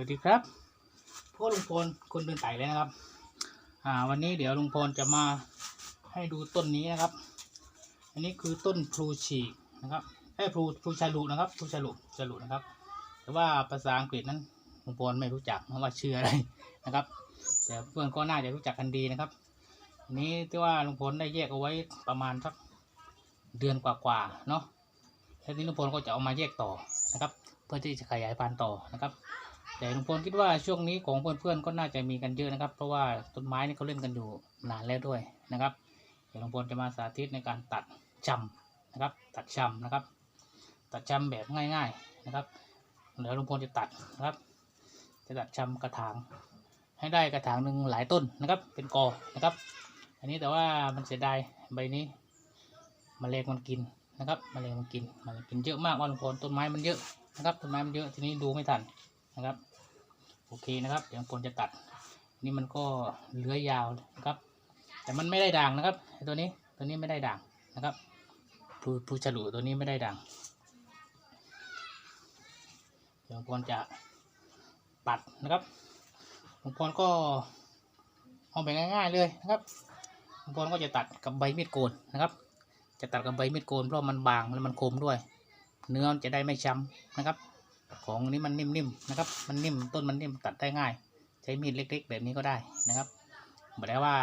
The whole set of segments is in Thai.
วัสดีครับพวกลุงพลคนเดินไต่เลยนะครับ อ่า วันนี้เดี๋ยวลุงพลจะมาให้ดูต้นนี้นะครับ อันนี้คือต้นพลูฉีกนะครับไอ้พลูพลูชาลุนะครับพลูชาลุชาลุนะครับ แต่ว่าภาษาอังกฤษนั้นลุงพลไม่รู้จักว่าชื่ออะไรนะครับ แต่เพื่อนก็น่าจะรู้จักกันดีนะครับอันนี้ที่ว่าลุงพลได้แยกเอาไว้ประมาณสักเดือนกว่าๆเนาะแล้วนี้ลุงพลก็จะเอามาแยกต่อนะครับ เพื่อที่จะขยายพันธุ์ต่อนะครับ แต่ลุงพลคิดว่าช่วงนี้ของเพื่อนๆก็น่าจะมีกันเยอะนะครับ เพราะว่าต้นไม้นี่เขาเล่นกันอยู่นานแล้วด้วยนะครับ เดี๋ยวลุงพลจะมาสาธิตในการตัดชำนะครับ ตัดชำนะครับ ตัดชำแบบง่าย ๆนะครับเดี๋ยวลุงพลจะตัดนะครับ จะตัดชำกระถางให้ได้กระถางหนึ่งหลายต้นนะครับ เป็นกอนะครับ อันนี้แต่ว่ามันเสียดายใบนี้มแมลงมันกินนะครับมแมลงมันกินมันกินเยอะมากว่าลุงพลต้นไม้มันเยอะนะครับต้นไม้มันเยอะทีนี้ดูไม่ทัน นะครับ โอเคนะครับ เดี๋ยวลุงพลจะตัด นี่มันก็เลื้อยยาวนะครับ แต่มันไม่ได้ด่างนะครับตัวนี้ตัวนี้ไม่ได้ด่างนะครับผู้ผู้ฉลุตัวนี้ไม่ได้ด่างเดี๋ยวลุงพลจะตัดนะครับลุงพลก็เอาแบบง่ายๆเลยนะครับลุงพลก็จะตัดกับใบมีดโกนนะครับ จะตัดกับใบมีดโกนเพราะมันบางและมันคมด้วย เนื้อจะได้ไม่ช้ำนะครับ ของนี้มันนิ่มๆนะครับ มันนิ่มต้นมันนิ่มตัดได้ง่าย ใช้มีดเล็ก ๆ แบบนี้ก็ได้นะครับบอกได้ว่า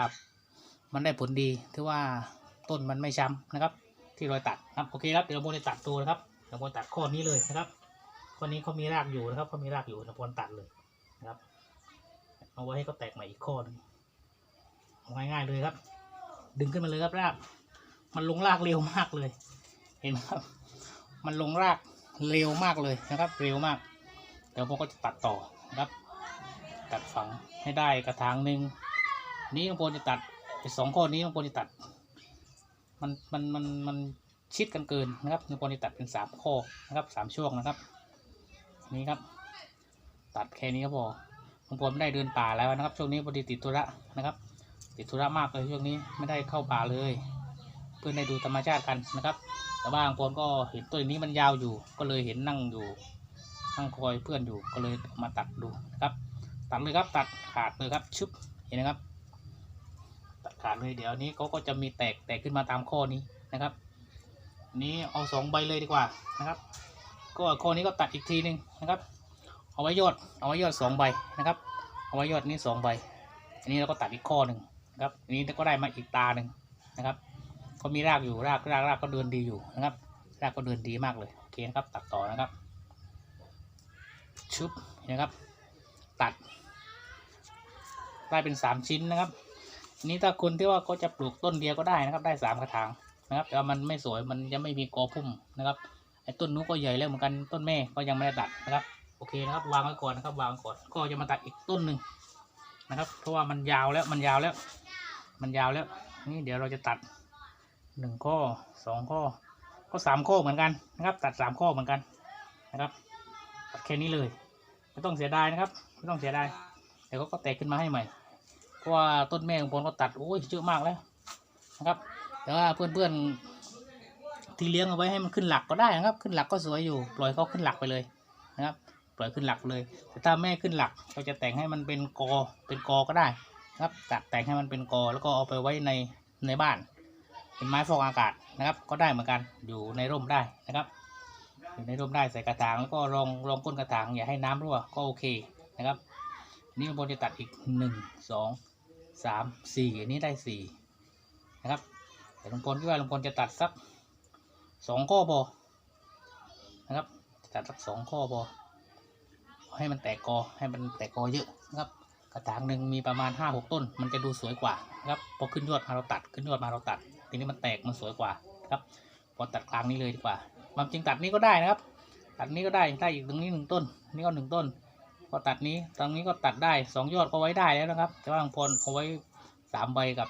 มันได้ผลดีที่ว่าต้นมันไม่ช้ำนะครับ ที่รอยตัดครับโอเคครับเดี๋ยวเราจะตัดตัวนะครับเดี๋ยวเราตัดข้อนี้เลยนะครับข้อนี้เขามีรากอยู่นะครับเขามีรากอยู่เราตัดเลยนะครับเอาไว้ให้เขาแตกใหม่อีกข้อนึงง่ายๆเลยครับ ดึงขึ้นมาเลยครับราก มันลงรากเร็วมากเลย เห็นไหมครับ มันลงราก เร็วมากเลยนะครับ เร็วมาก เดี๋ยวผมก็จะตัดต่อนะครับ ตัดฝังให้ได้กระถางหนึ่งนี้ลุงพลจะตัดไอ้สองข้อนี้ลุงพลจะตัด มันมันมันมันชิดกันเกินนะครับลุงพลจะตัดเป็นสามข้อนะครับสามช่วงนะครับ นี่ครับ ตัดแค่นี้ก็พอลุงพลไม่ได้เดินป่าแล้วนะครับ ช่วงนี้พอดีติดธุระนะครับ ติดธุระมากเลยช่วงนี้ไม่ได้เข้าป่าเลย เพื่อนได้ดูธรรมชาติกันนะครับ แต่ว่าบางคนก็เห็นต้นนี้มันยาวอยู่ ก็เลยเห็นนั่งอยู่นั่งคอยเพื่อนอยู่ก็เลยมาตัดดูนะครับ ตัดเลยครับตัดขาดเลยครับชุบเห็นนะครับ ตัดขาดเลยเดี๋ยวนี้เขาก็จะมีแตกแตกขึ้นมาตามข้อนี้นะครับ นี้เอาสองใบเลยดีกว่านะครับ ก็ข้อนี้ก็ตัดอีกทีหนึ่งนะครับ เอาไว้ยอดเอาไว้ยอดสองใบนะครับ เอาไว้ยอดนี้สองใบอันนี้เราก็ตัดอีกข้อหนึ่งนะครับอันนี้ก็ได้มาอีกตาหนึ่งนะครับ ก็มีรากอยู่รากรากรากก็เดินดีอยู่นะครับ รากก็เดินดีมากเลยโอเคนะครับ ตัดต่อนะครับ ชุบนะครับ ตัดได้เป็นสามชิ้นนะครับนี้ถ้าคนที่ว่าก็จะปลูกต้นเดียวก็ได้นะครับ ได้สามกระถางนะครับแต่ว่ามันไม่สวยมันยังไม่มีกอพุ่มนะครับไอ้ต้นนู้นก็ใหญ่แล้วเหมือนกันต้นแม่ก็ยังไม่ได้ตัดนะครับโอเคนะครับวางไว้ก่อนนะครับวางก่อนก็จะมาตัดอีกต้นหนึ่งนะครับ เพราะว่ามันยาวแล้วมันยาวแล้ว มันยาวแล้ว นี่เดี๋ยวเราจะตัด หนึ่งข้อสองข้อ ก็สามข้อเหมือนกันนะครับ ตัดสามข้อเหมือนกันนะครับตัดแค่นี้เลยไม่ต้องเสียดายนะครับไม่ต้องเสียดายเดี๋ยวเขาก็แตกขึ้นมาให้ใหม่เพราะว่าต้นแม่ของผมก็ตัดโอ้ยเยอะมากแล้วนะครับ แต่ว่าเพื่อนๆที่เลี้ยงเอาไว้ให้มันขึ้นหลักก็ได้นะครับ ขึ้นหลักก็สวยอยู่ ปล่อยเขาขึ้นหลักไปเลยนะครับ ปล่อยขึ้นหลักเลย แต่ถ้าแม่ขึ้นหลักเราจะแต่งให้มันเป็นกอเป็นกอก็ได้นะครับตัดแต่งให้มันเป็นกอแล้วก็เอาไปไว้ในในบ้าน เป็นไม้ฟอกอากาศนะครับ ก็ได้เหมือนกันอยู่ในร่มได้นะครับ อยู่ในร่มได้ใส่กระถางแล้วก็รองรองก้นกระถางอย่าให้น้ำรั่วก็โอเคนะครับอันนี่ลุงพลจะตัดอีกหนึ่งสองสามสี่อันนี้ได้สี่นะครับแต่ลุงพลคิดว่าลุงพลจะตัดสักสองข้อพอนะครับตัดสักสองข้อพอให้มันแตกกอให้มันแตกกอเยอะนะครับ กระถางหนึ่งมีประมาณห้าหกต้น มันจะดูสวยกว่านะครับพอขึ้นยอดมาเราตัดขึ้นยอดมาเราตัด ทีนี้มันแตกมันสวยกว่าครับพอตัดกลางนี้เลยดีกว่าความจริงตัดนี้ก็ได้นะครับ ตัดนี้ก็ได้ได้อีกตรงนี้หนึ่งต้น นี่ก็หนึ่งต้น พอตัดนี้ตรงนี้ก็ตัดได้สองยอดก็ไว้ได้แล้วนะครับ แต่ว่าบางคนเอาไว้สามใบกับ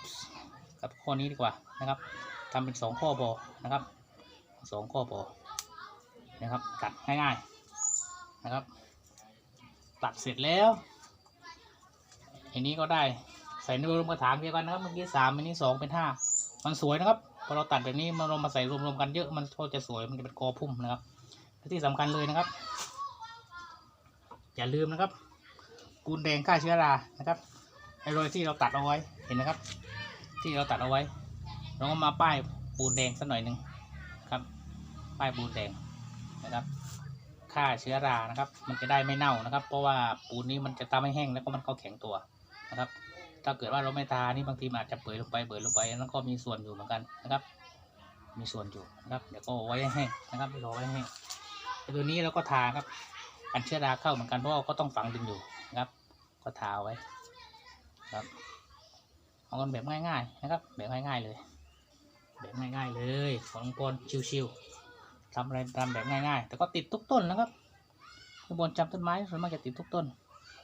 กับข้อนี้ดีกว่านะครับทำเป็นสองข้อบอนะครับสองข้อบอนะครับ ตัดง่ายๆนะครับ ตัดเสร็จแล้วอันนี้ก็ได้ใส่ในรวมกระถางเดียวกันนะครับเมื่อกี้สามอันนี้สองเป็นห้า มันสวยนะครับพอเราตัดแบบนี้มาเรามาใส่รวมๆกันเยอะมันก็จะสวยมันจะเป็นกอพุ่มนะครับและที่สำคัญเลยนะครับ อย่าลืมนะครับปูนแดงฆ่าเชื้อรานะครับไอ้รอยที่เราตัดเอาไว้เห็นนะครับ ที่เราตัดเอาไว้ เราก็มาป้ายปูนแดงสักหน่อยหนึ่งครับ ป้ายปูนแดงนะครับฆ่าเชื้อรานะครับ มันจะได้ไม่เน่านะครับ เพราะว่าปูนนี้มันจะทำให้แห้งแล้วก็มันก็แข็งตัวนะครับ ถ้าเกิดว่าเราไม่ทานี่บางทีอาจจะเปื่อยลงไปเปื่อยลงไปนั่นก็มีส่วนอยู่เหมือนกันนะครับ มีส่วนอยู่นะครับ เดี๋ยวก็ไว้ให้ นะครับรอไว้ให้ตัวนี้เราก็ทาครับกันเชื้อราเข้าเหมือนกันเพราะว่าก็ต้องฝังดินอยู่นะครับ ก็ทาไว้ครับเอากันแบบง่าย ๆ นะครับ แบบง่ายๆเลย แบบง่าย ๆ เลยของปนชิวๆทำอะไรทำแบบง่าย ๆ แต่ก็ติดทุกต้นนะครับข้างบนจำต้นไม้ส่วนมากจะติดทุกต้น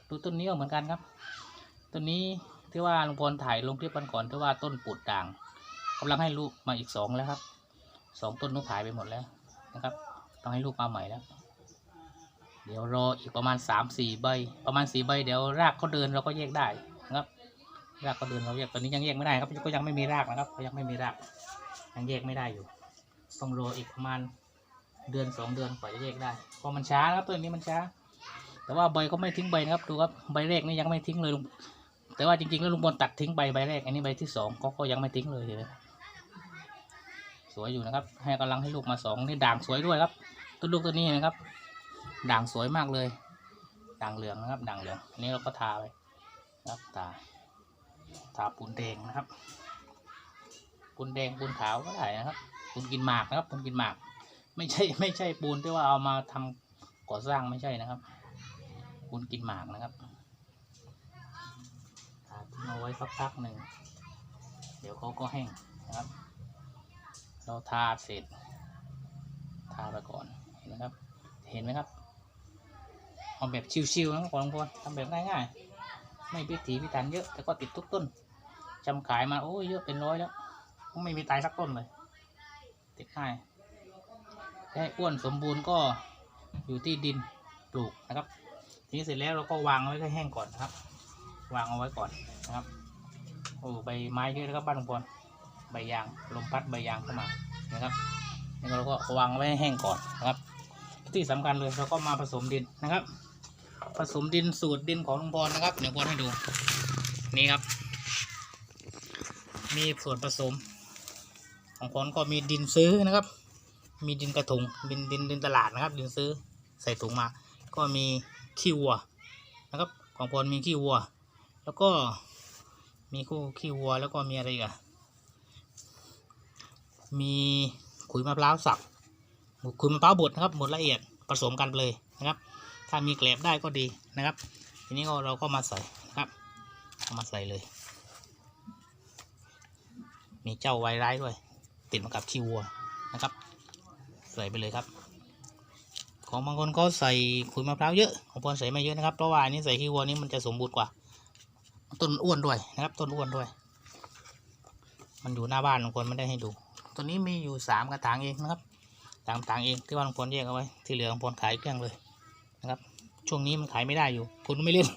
ดูต้นนี้ก็เหมือนกันครับ ต้นนี้ ที่ว่าลุงพลถ่ายลงคลิปวันก่อนที่ว่าต้นปูดด่างกำลังให้ลูกมาอีกสองแล้วครับสองต้นนุกขายไปหมดแล้วนะครับ ต้องให้ลูกมาใหม่แล้ว เดี๋ยวรออีกประมาณสามสี่ใบ ประมาณสี่ใบเดี๋ยวรากเขาเดินเราก็แยกได้นะครับ รากเขาเดินเราแยกตอนนี้ยังแยกไม่ได้ครับก็ยังไม่มีรากนะครับก็ยังไม่มีรากยังแยกไม่ได้อยู่ ต้องรออีกประมาณเดือนสองเดือนกว่าจะแยกได้เพราะมันช้าครับต้นนี้มันช้า แต่ว่าใบเขาไม่ทิ้งใบนะครับดูครับใบแรกนี่ยังไม่ทิ้งเลยลุง แต่ว่าจริงๆแล้วลุงบอลตัดทิ้งใบใบแรก อันนี้ใบที่สองเขาก็ยังไม่ทิ้งเลยเลยสวยอยู่นะครับ ให้กำลังให้ลูกมาสองนี่ด่างสวยด้วยครับต้นลูกตัวนี้นะครับ ด่างสวยมากเลย ด่างเหลืองนะครับ ด่างเหลืองอันนี้เราก็ทาไปครับทาทาปูนแดงนะครับปูนแดงปูนขาวก็ได้นะครับปูนกินหมากนะครับปูนกินหมาก ไม่ใช่ไม่ใช่ปูนที่ว่าเอามาทำก่อสร้างไม่ใช่นะครับปูนกินหมากนะครับ เอาไว้สักพักหนึ่ง เดี๋ยวเขาก็แห้งนะครับ เราทาเสร็จ ทาไปก่อน เห็นไหมครับ เห็นไหมครับ เอาแบบชิวๆนะครับของพลทำแบบง่ายๆ ไม่พิถีพิถันเยอะ แต่ก็ติดทุกต้นจำขายมาโอ้ยเยอะเป็นร้อยแล้วไม่มีตายสักต้นเลย ติดง่ายแค่อ้วนสมบูรณ์ก็อยู่ที่ดินปลูกนะครับ ทีนี้เสร็จแล้วเราก็วางไว้ให้แห้งก่อนนะครับ วางเอาไว้ก่อน นะครับโอ้ใบไม้เยอะนะครับบ้านลุงพลใบยางลมพัดใบยางเข้ามานะครับแล้วเราก็วางไว้ให้แห้งก่อนนะครับ ที่สำคัญเลยเราก็มาผสมดินนะครับ ผสมดินสูตรดินของลุงพรนะครับเดี๋ยวพรให้ดูนี่ครับ มีส่วนผสม ของพรก็มีดินซื้อนะครับ มีดินกระถุงดินดินดินตลาดนะครับ ดินซื้อใส่ถุงมา ก็มีขี้วัวนะครับ ของพรมีขี้วัว แล้วก็ มีคู่ขี้วัวแล้วก็มีอะไรกอะมีขุยมะพร้าวสับขุยมะพร้าวบดนะครับบดละเอียดผสมกันเลยนะครับ ถ้ามีแกลบได้ก็ดีนะครับ ทีนี้เราก็มาใส่นะครับเอามาใส่เลย มีเจ้าไวร้ายด้วย ติดมากับขี้วัวนะครับ ใส่ไปเลยครับ ของบางคนก็ใส่ขุยมะพร้าวเยอะของพรใส่ไม่เยอะนะครับเพราะว่าอันนี้ใส่ขี้วัวนี้มันจะสมบูรณ์กว่า ต้นอ้วนด้วยนะครับ ต้นอ้วนด้วย มันอยู่หน้าบ้านบางคนไม่ได้ให้ดู ตัวนี้มีอยู่สามกระถางเองนะครับสามกระถางเองที่ว่าบางคนแยกเอาไว้ ที่เหลือบางคนขายเกลี้ยงเลยนะครับ ช่วงนี้มันขายไม่ได้อยู่ คนไม่เล่น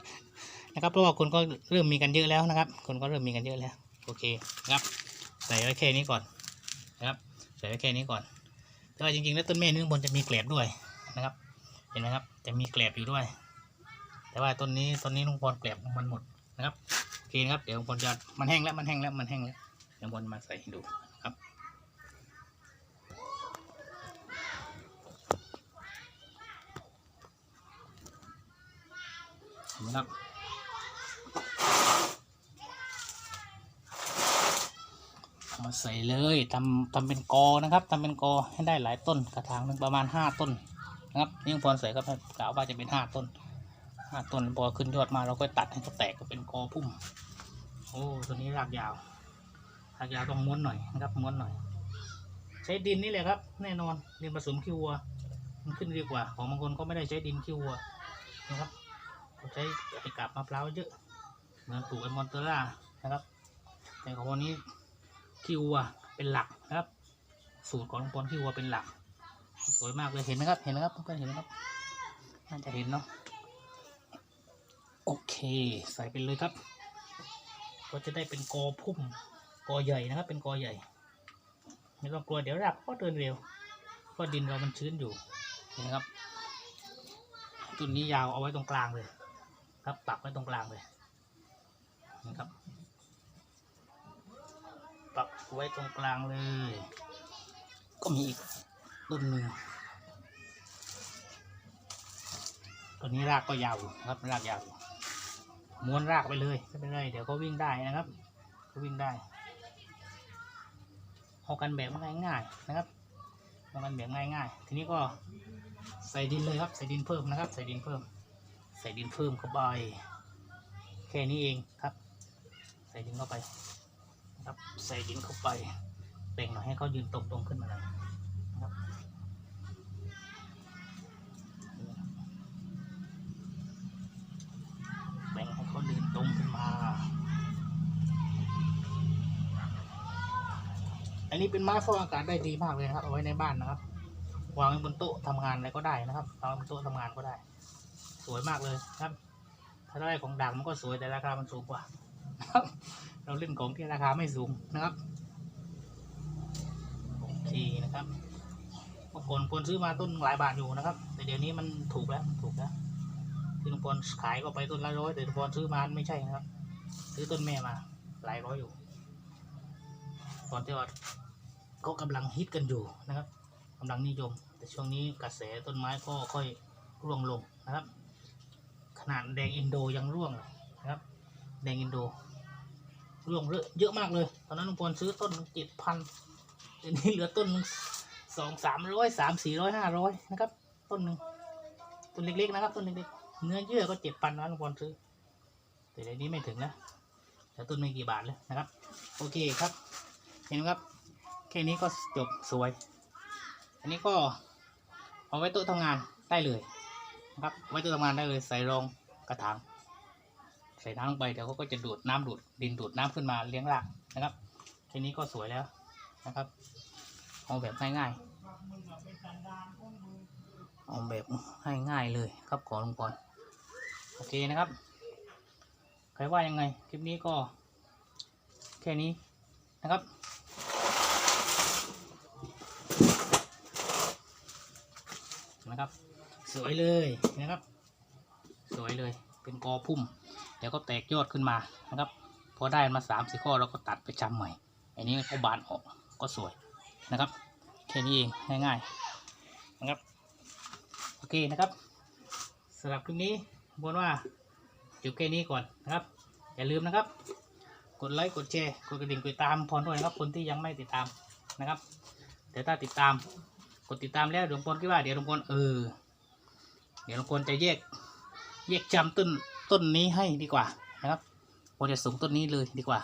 นะครับ เพราะว่าคนก็เริ่มมีกันเยอะแล้วนะครับ คนก็เริ่มมีกันเยอะแล้ว โอเคนะครับ ใส่ไว้แค่นี้ก่อนนะครับ ใส่ไว้แค่นี้ก่อน แต่ว่าจริงๆแล้วต้นเมฆนี่งบนจะมีแกลบด้วยนะครับ เห็นไหมครับ จะมีแกลบอยู่ด้วย แต่ว่าต้นนี้ต้นนี้ลุงพรแกลบมันหมด นะครับโอเคนะครับ เดี๋ยวลุงพรจะมันแห้งแล้วมันแห้งแล้วมันแห้งแล้วเดี๋ยวลุงพรมาใส่ให้ดูครับนไหมครับเอามาใส่เลยทำทำเป็นกอนะครับทำเป็นกอให้ได้หลายต้นกระถางหนึ่งประมาณห้าต้นนะครับยิ่งพรใส่ก็กล่าวว่าจะเป็นห้าต้น ห้าต้นพอขึ้นยอดมาเราก็ตัดให้เขาแตกก็เป็นกอพุ่ม โอ้ตัวนี้รากยาวรากยาวต้องม้วนหน่อยนะครับม้วนหน่อย ใช้ดินนี่แหละครับ แน่นอนดินผสมขี้วัวมันขึ้นดีกว่า ของบางคนก็ไม่ได้ใช้ดินขี้วัวนะครับเขาใช้ไอ้กาบมะพร้าวเยอะเหมือนปลูกไอ้มอนเตอร่านะครับ แต่ของวันนี้ขี้วัวเป็นหลักนะครับ สูตรของลุงพลขี้วัวเป็นหลัก สวยมากเลยเห็นไหมครับ เห็นไหมครับเพื่อนเห็นไหมครับน่าจะเห็นเนาะ โอเคใส่ไปเลยครับ ก็จะได้เป็นกอพุ่มกอใหญ่นะครับ เป็นกอใหญ่ ไม่ต้องกลัวเดี๋ยวรากก็เดินเร็วเพราะดินเรามันชื้นอยู่นไหมครับต้นนี้ยาวเอาไว้ตรงกลางเลย ครับปักไว้ตรงกลางเลยนะครับปักไว้ตรงกลางเลย ก็มีอีกต้นหนึ่งตัวนี้รากก็ยาวครับรากยาวอยู่ ม้วนรากไปเลยไม่เป็นไรเดี๋ยวก็วิ่งได้นะครับ ก็วิ่งได้เอากันแบบง่ายๆนะครับเอากันแบบง่ายๆ ทีนี้ก็ใส่ดินเลยครับ ใส่ดินเพิ่มนะครับ ใส่ดินเพิ่ม ใส่ดินเพิ่มเข้าไปแค่นี้เองครับ ใส่ดินเข้าไปนะครับ ใส่ดินเข้าไปแบ่งหน่อยให้เขายืนตรงๆขึ้นมาหน่อย ให้เขายืนตรงขึ้นมา อันนี้เป็นไม้ฟอกอากาศได้ดีมากเลยนะครับเอาไว้ในบ้านนะครับ วางไว้บนโต๊ะทำงานอะไรก็ได้นะครับวางบนโต๊ะทำงานก็ได้ สวยมากเลยครับ ถ้าได้ของดังมันก็สวยแต่ราคามันสูงกว่าเราเล่นของที่ราคาไม่สูงนะครับโอเคนะครับเมื่อก่อนควรซื้อมาต้นหลายบาทอยู่นะครับ แต่เดี๋ยวนี้มันถูกแล้วถูกแล้ว ที่ลุงพลขายก็ไปต้นละร้อยแต่ลุงพลซื้อมาไม่ใช่นะครับ ซื้อต้นแม่มาหลายร้อยอยู่ตอนที่ว่าก็กำลังฮิตกันอยู่นะครับกำลังนิยม แต่ช่วงนี้กระแสต้นไม้ก็ค่อยร่วงลงนะครับ ขนาดแดงอินโดยังร่วงเลยนะครับ แดงอินโดร่วงเยอะมากเลย ตอนนั้นลุงพลซื้อต้นเจ็ดพันเดี๋ยวนี้เหลือต้นสองสามร้อยสามสี่ร้อยห้าร้อยนะครับ ต้นหนึ่งต้นเล็กๆนะครับ ต้นเล็กๆ เนื้อเยื่อก็เจ็ดพันนะลุงพลซื้อ แต่เดี๋ยวนี้ไม่ถึงนะแต่ต้นไม่กี่บาทเลยนะครับ โอเคครับ เห็นไหมครับ แค่นี้ก็จบสวย อันนี้ก็เอาไว้โต๊ะทำงานได้เลยนะครับ ไว้โต๊ะทำงานได้เลย ใส่รองกระถางใส่น้ำลงไปเดี๋ยวเขาก็จะดูดน้ำดูดดินดูดน้ำขึ้นมาเลี้ยงรากนะครับแค่นี้ก็สวยแล้วนะครับเอาแบบง่ายๆเอาแบบง่ายๆเลยครับขอลงก่อน อเคนะครับ ใครว่ายังไง คลิปนี้ก็แค่นี้นะครับ นะครับ สวยเลยนะครับ สวยเลย เป็นกอพุ่มเดี๋ยวก็แตกยอดขึ้นมานะครับ พอได้มาสามสี่ข้อเราก็ตัดไปจำใหม่ อันนี้ก็บานออกก็สวยนะครับ แค่นี้เองง่ายๆนะครับ โอเคนะครับสำหรับคลิปนี้ บนว่าจบแค่นี้ก่อนนะครับ อย่าลืมนะครับ กดไลค์กดแชร์กดกระดิ่งกดติดตามพรด้วยนะครับคนที่ยังไม่ติดตามนะครับเดี๋ยวถ้าติดตามกดติดตามแล้วหลวงพลคิดว่าเดี๋ยวหลวงพลเออเดี๋ยวหลวงพลจะแยกแยกจำต้นต้นนี้ให้ดีกว่านะครับผมจะส่งต้นนี้เลยดีกว่า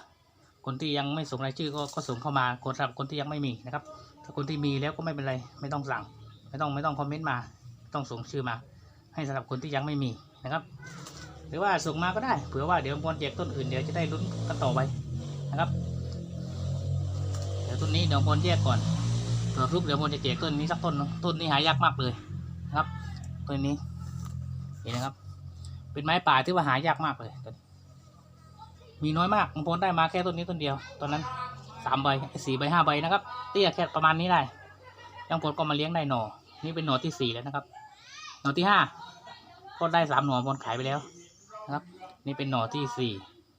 คนที่ยังไม่ส่งรายชื่อก็ก็ส่งเข้ามาคนสำหรับคนที่ยังไม่มีนะครับ ถ้าคนที่มีแล้วก็ไม่เป็นไรไม่ต้องสั่ง ไม่ต้องไม่ต้องคอมเมนต์มา ต้องส่งชื่อมา ให้สำหรับคนที่ยังไม่มี นะครับ หรือว่าส่งมาก็ได้เผื่อว่าเดี๋ยวมนแจกต้นอื่นเดี๋ยวจะได้ลุ้นกันต่อไปนะครับเดี๋ยวต้นนี้เดี๋ยวมนแยกก่อนเผื่อรูปเดี๋ยวมนจะแจกต้นนี้สักต้นต้นนี้หายากมากเลยนะครับต้นนี้เห็นนะครับ เป็นไม้ป่าที่ว่าหายากมากเลยมีน้อยมากมงพลได้มาแค่ต้นนี้ต้นเดียวตอนนั้นสามใบสี่ใบห้าใบนะครับ เตี้ยแค่ประมาณนี้ได้ยังพลก็มาเลี้ยงได้หนอ นี่เป็นหนอที่สี่แล้วนะครับ หนอที่ห้า ก็ได้สามหน่อพลขายไปแล้วนะครับ นี่เป็นหน่อที่สี่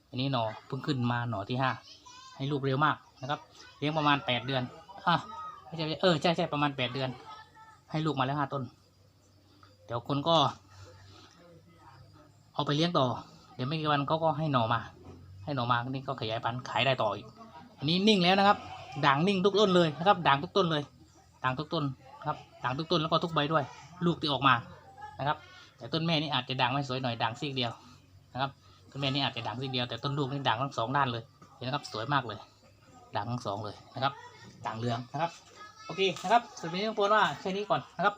อันนี้หน่อเพิ่งขึ้นมาหน่อที่ห้าให้ลูกเร็วมากนะครับเลี้ยงประมาณแปดเดือนอะไม่ใช่เออใช่ใช่ประมาณแปดเดือน ให้ลูกมาแล้วห้าต้น เดี๋ยวคนก็ เอาไปเลี้ยงต่อ เดี๋ยวไม่กี่วันเขาก็ให้หน่อมา ให้หน่อมานี่ก็ขยายพันธุ์ขายได้ต่ออีกอันนี้นิ่งแล้วนะครับ ด่างนิ่งทุกต้นเลยนะครับ ด่างทุกต้นเลย ด่างทุกต้นนะครับ ด่างทุกต้นแล้วก็ทุกใบด้วย ลูกที่ออกมานะครับ แต่ต้นแม่นี่อาจจะด่างไม่สวยหน่อยด่างซีกเดียวนะครับต้นแม่นี่อาจจะด่างซีกเดียวแต่ต้นลูกนี่ด่างทั้งสองด้านเลยเห็นนะครับสวยมากเลยด่างทั้งสองเลยนะครับด่างเรืองนะครับโอเคนะครับสุดนี้ต้องพูดว่าแค่นี้ก่อนนะครับ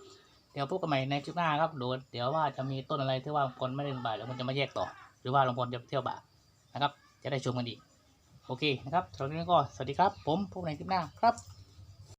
เดี๋ยวพบกันใหม่ในคลิปหน้าครับโดยเดี๋ยวว่าจะมีต้นอะไรที่ว่าคนไม่ได้บ่ายแล้วมันจะมาแยกต่อ หรือว่าหลวงพลจะเที่ยวบ่านะครับ จะได้ชมกันอีกโอเคนะครับสำหรับวันนี้ก็สวัสดีครับ ผมพบในคลิปหน้าครับ